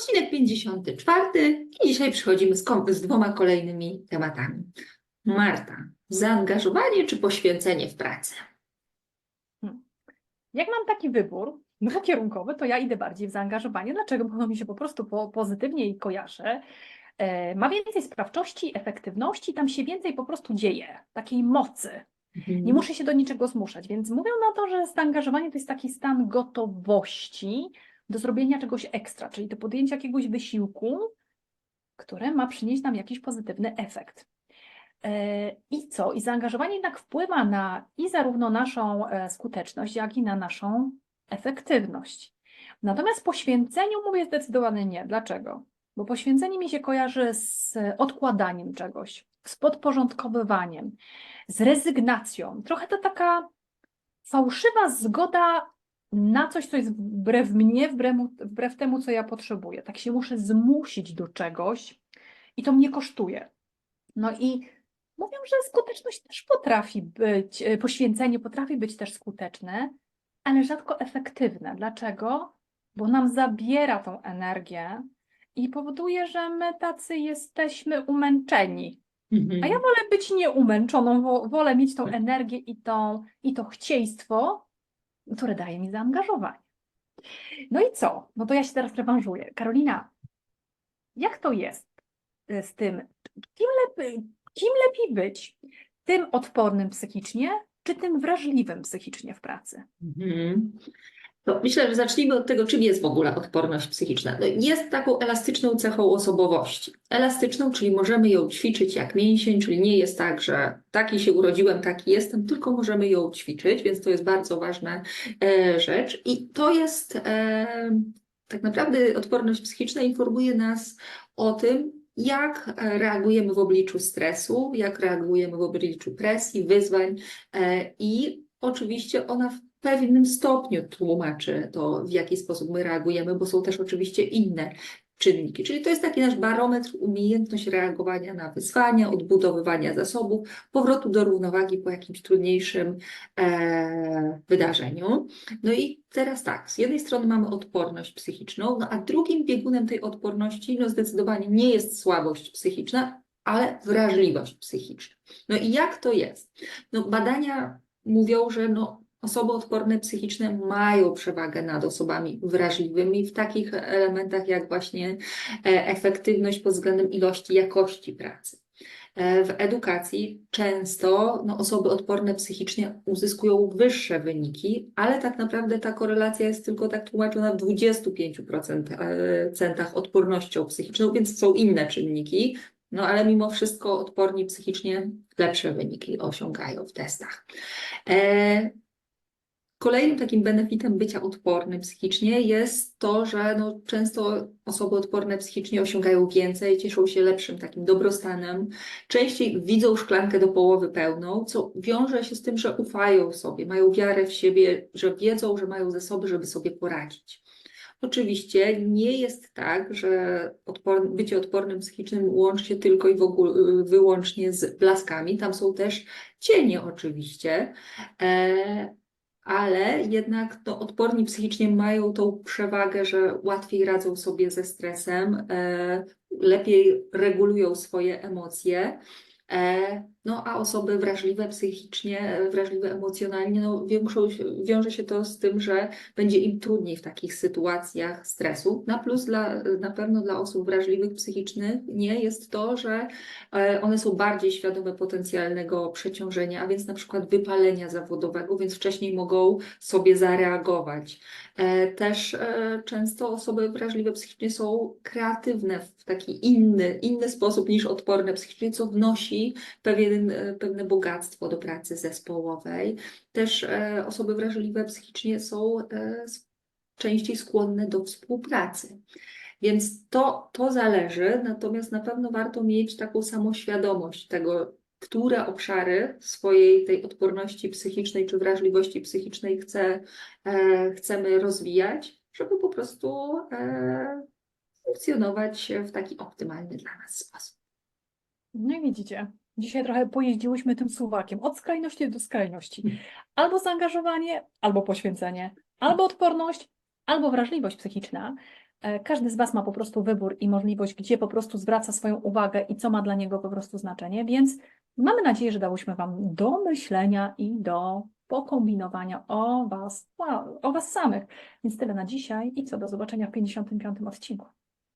Odcinek 54 i dzisiaj przychodzimy z, z dwoma kolejnymi tematami. Marta, zaangażowanie czy poświęcenie w pracę? Jak mam taki wybór dwukierunkowy, to ja idę bardziej w zaangażowanie. Dlaczego? Bo mi się po prostu po, pozytywnie i kojarzy. E, ma więcej sprawczości, efektywności, tam się więcej po prostu dzieje, takiej mocy. Nie muszę się do niczego zmuszać, więc mówią na to, że zaangażowanie to jest taki stan gotowości do zrobienia czegoś ekstra, czyli do podjęcia jakiegoś wysiłku, które ma przynieść nam jakiś pozytywny efekt. E, I co? I zaangażowanie jednak wpływa na i zarówno naszą e, skuteczność, jak i na naszą efektywność. Natomiast poświęceniu mówię zdecydowanie nie. Dlaczego? Bo poświęcenie mi się kojarzy z odkładaniem czegoś, z podporządkowywaniem, z rezygnacją. Trochę to taka fałszywa zgoda na coś, co jest wbrew mnie, wbrew, wbrew temu, co ja potrzebuję. Tak się muszę zmusić do czegoś i to mnie kosztuje. No i mówią, że skuteczność też potrafi być, e, poświęcenie potrafi być też skuteczne, ale rzadko efektywne. Dlaczego? Bo nam zabiera tą energię i powoduje, że my tacy jesteśmy umęczeni. Mhm. A ja wolę być nieumęczoną, wo- wolę mieć tą energię i, tą, i to chcieństwo, które daje mi zaangażowanie. No i co? No to ja się teraz rewanżuję. Karolina, jak to jest y, z tym, kim, lepiej, kim lepiej być? Tym odpornym psychicznie, czy tym wrażliwym psychicznie w pracy? Mhm. To myślę, że zacznijmy od tego, czym jest w ogóle odporność psychiczna. No, Jest taką elastyczną cechą osobowości. Elastyczną, czyli możemy ją ćwiczyć jak mięsień, czyli nie jest tak, że taki się urodziłem, taki jestem, tylko możemy ją ćwiczyć, więc to jest bardzo ważna e, rzecz. I to jest e, tak naprawdę odporność psychiczna informuje nas o tym, jak reagujemy w obliczu stresu, jak reagujemy w obliczu presji, wyzwań e, i oczywiście ona w pewnym stopniu tłumaczy to, w jaki sposób my reagujemy, bo są też oczywiście inne czynniki. Czyli to jest taki nasz barometr, umiejętność reagowania na wyzwania, odbudowywania zasobów, powrotu do równowagi po jakimś trudniejszym e, wydarzeniu. No i teraz tak, z jednej strony mamy odporność psychiczną, no a drugim biegunem tej odporności no zdecydowanie nie jest słabość psychiczna, ale wrażliwość psychiczna. No i jak to jest? No badania mówią, że no, osoby odporne psychiczne mają przewagę nad osobami wrażliwymi w takich elementach jak właśnie e, efektywność pod względem ilości, jakości pracy. E, W edukacji często no, osoby odporne psychicznie uzyskują wyższe wyniki, ale tak naprawdę ta korelacja jest tylko tak tłumaczona w 25% e, odpornością psychiczną, więc są inne czynniki, no ale mimo wszystko odporni psychicznie lepsze wyniki osiągają w testach. Kolejnym takim benefitem bycia odpornym psychicznie jest to, że no, często osoby odporne psychicznie osiągają więcej, cieszą się lepszym takim dobrostanem, częściej widzą szklankę do połowy pełną, co wiąże się z tym, że ufają sobie, mają wiarę w siebie, że wiedzą, że mają zasoby, żeby sobie poradzić. Oczywiście nie jest tak, że bycie odpornym psychicznym łączy się tylko i w ogóle, wyłącznie z blaskami. Tam są też cienie oczywiście, e, ale jednak no, odporni psychicznie mają tą przewagę, że łatwiej radzą sobie ze stresem, e, lepiej regulują swoje emocje. No, a osoby wrażliwe psychicznie, wrażliwe emocjonalnie, no, większą, wiąże się to z tym, że będzie im trudniej w takich sytuacjach stresu. Na plus dla, na pewno dla osób wrażliwych psychicznych nie jest to, że e, one są bardziej świadome potencjalnego przeciążenia, a więc na przykład wypalenia zawodowego, więc wcześniej mogą sobie zareagować. E, Też e, często osoby wrażliwe psychicznie są kreatywne w taki inny, inny sposób niż odporne psychicznie, co wnosi pewien, e, pewne bogactwo do pracy zespołowej. Też e, osoby wrażliwe psychicznie są e, częściej skłonne do współpracy. Więc to, to zależy, natomiast na pewno warto mieć taką samoświadomość tego, które obszary swojej tej odporności psychicznej czy wrażliwości psychicznej chce, e, chcemy rozwijać, żeby po prostu e, funkcjonować w taki optymalny dla nas sposób. No widzicie, dzisiaj trochę pojeździłyśmy tym suwakiem od skrajności do skrajności. Albo zaangażowanie, albo poświęcenie, albo odporność, albo wrażliwość psychiczna. E, Każdy z Was ma po prostu wybór i możliwość, gdzie po prostu zwraca swoją uwagę i co ma dla niego po prostu znaczenie, więc mamy nadzieję, że dałyśmy Wam do myślenia i do pokombinowania o Was, o Was samych. Więc tyle na dzisiaj i co, do zobaczenia w 55. odcinku.